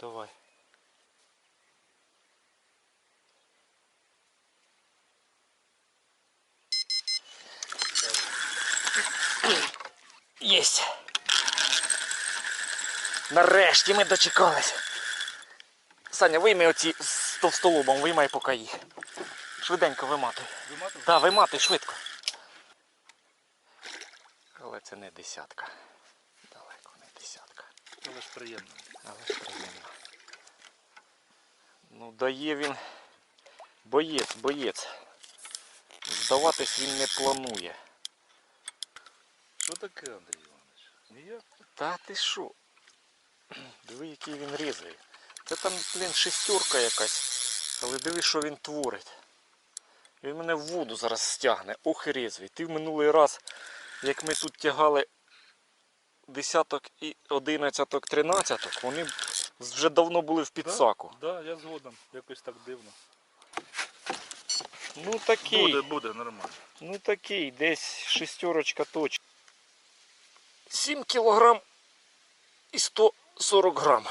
давай. Єсть. Нарешті ми дочекались. Саня, вийми оці з товстолобом, виймай поки їх. Швиденько виматуй. Виматив? Так, виматуй швидко. Але це не десятка. Далеко не десятка. Але ж приємно. Але ж приємно. Ну, дає він. Боєць, боєць. Здаватись він не планує. Що таке, Андрій Іванович? Ніяк? Та ти що? Диви, який він різає. Це там, блін, шестерка якась. Але диви, що він творить. Він мене в воду зараз стягне. Ох і резвий. Ти в минулий раз, як ми тут тягали десяток і одинадцяток, тринадцяток, вони вже давно були в підсаку. Так, да, я згоден. Якось так дивно. Ну такий. Буде, буде, нормально. Ну такий, десь шестерочка точка. 7 кілограм і 140 грам.